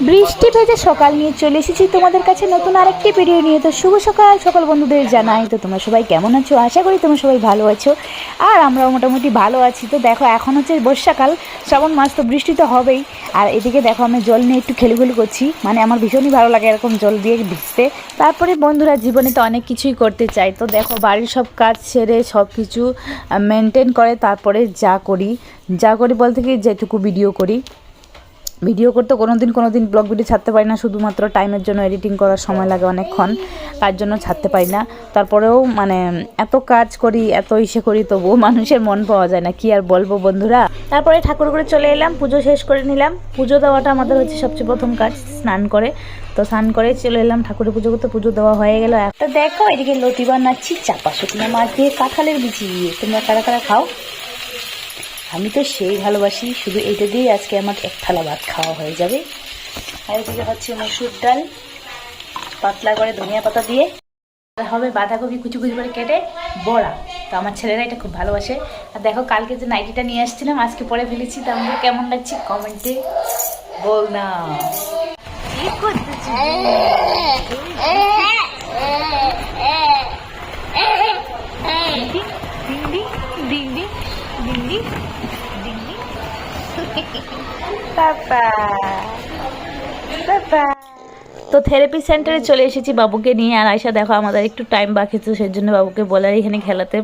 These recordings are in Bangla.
বৃষ্টি ভেজে সকাল নিয়ে চলে এসেছি তোমাদের কাছে নতুন আরেকটি ভিডিও নিয়ে। তো শুভ সকাল, সকল বন্ধুদের জানাই। তো তোমরা সবাই কেমন আছো? আশা করি তোমরা সবাই ভালো আছো। আর আমরাও মোটামুটি ভালো আছি। তো দেখো, এখন হচ্ছে বর্ষাকাল। শ্রাবণ মাস তো বৃষ্টি তো হবেই। আর এদিকে দেখো, আমি জল নিয়ে একটু খেলুখেলু করছি। মানে আমার ভীষণই ভালো লাগে এরকম জল দিয়ে ভিজতে। তারপরে বন্ধুরা, জীবনে তো অনেক কিছুই করতে চাই। তো দেখো, বাড়ির সব কাজ ছেড়ে সব কিছু মেনটেন করে তারপরে যা করি। যা করি বলতে কি, যেটুকু ভিডিও করি। ভিডিও করতে কোনো দিন কোনো দিন ব্লগ ভিডিও ছাড়তে পারি না, শুধুমাত্র টাইমের জন্য এডিটিং করার সময় লাগে অনেকক্ষণ, তার জন্য ছাড়তে পারি না। তারপরেও মানে এত কাজ করি, এত ইসে করি, তবুও মানুষের মন পাওয়া যায় না, কি আর বলব বন্ধুরা? তারপরে ঠাকুর করে চলে এলাম, পুজো শেষ করে নিলাম। পুজো দেওয়াটা আমাদের হচ্ছে সবচেয়ে প্রথম কাজ, স্নান করে। তো স্নান করে চলে এলাম ঠাকুরের পুজো করতে, পুজো দেওয়া হয়ে গেল। একটা দেখো, এদিকে লতি বানাচ্ছি, চাপা শুকনো মাছ দিয়ে কাঁঠালের বিচি। দিয়ে তোমরা কারা কারা খাও? আমি তো সেই ভালোবাসি শুধু এটা দিয়েই আজকে আমার এক থালা ভাত খাওয়া হয়ে যাবে। আর এদিকে হচ্ছে মসুর ডাল পাতলা করে ধনিয়া পাতা দিয়ে। আর হবে বাঁধাকপি কুচি কুচি করে কেটে বড়া। তো আমার ছেলেরা এটা খুব ভালোবাসে। আর দেখো কালকে যে নাইটিটা নিয়ে আসছিলাম আজকে পরে ফেলেছি তা আমাকে কেমন লাগছে কমেন্টে বল না। Ding ding, ding ding. তো থেরাপি সেন্টারে চলে এসেছি বাবুকে নিয়ে, আর আয়সা দেখো আমাদের একটু টাইম বাকি তো সেই জন্য বাবুকে বলে এখানে খেলাতে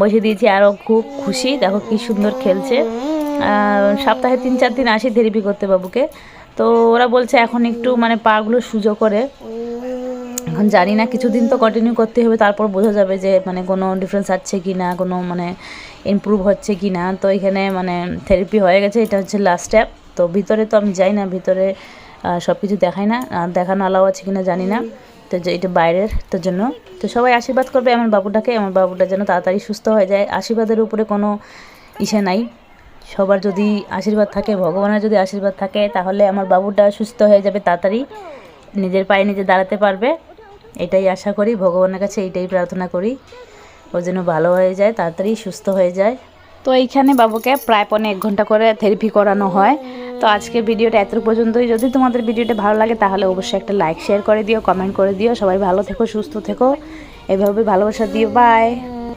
বসে দিয়েছি আরও খুব খুশি, দেখো কি সুন্দর খেলছে। সপ্তাহে তিন চার দিন আসি থেরাপি করতে বাবুকে। তো ওরা বলছে এখন একটু মানে পাগুলো সুজো করে। এখন জানি না, কিছুদিন তো কন্টিনিউ করতে হবে, তারপর বোঝা যাবে যে মানে কোনো ডিফারেন্স আছে কি না, কোনো মানে ইমপ্রুভ হচ্ছে কি না। তো এখানে মানে থেরাপি হয়ে গেছে, এটা হচ্ছে লাস্ট স্টেপ তো ভিতরে তো আমি যাই না, ভিতরে সব কিছু দেখাই না দেখানো আলাও আছে কি না জানি না। তো এটা বাইরের তোর জন্য। তো সবাই আশীর্বাদ করবে আমার বাবুটাকে, আমার বাবুটা যেন তাড়াতাড়ি সুস্থ হয়ে যায়। আশীর্বাদের উপরে কোনো ইসে নাই। সবার যদি আশীর্বাদ থাকে, ভগবানের যদি আশীর্বাদ থাকে, তাহলে আমার বাবুটা সুস্থ হয়ে যাবে তাড়াতাড়ি। নিজের পায়ে নিজে দাঁড়াতে পারবে। এটাই আশা করি, ভগবানের কাছে এইটাই প্রার্থনা করি। ও যেন ভালো হয়ে যায়, তাড়াতাড়ি সুস্থ হয়ে যায়। তো এইখানে বাবুকে প্রায় পনে এক ঘণ্টা করে থেরাপি করানো হয়। তো আজকের ভিডিওটা এত পর্যন্তই। যদি তোমাদের ভিডিওটা ভালো লাগে, তাহলে অবশ্যই একটা লাইক শেয়ার করে দিও কমেন্ট করে দিও। সবাই ভালো থেকো, সুস্থ থেকো। এভাবে ভালোবাসা দিও বাই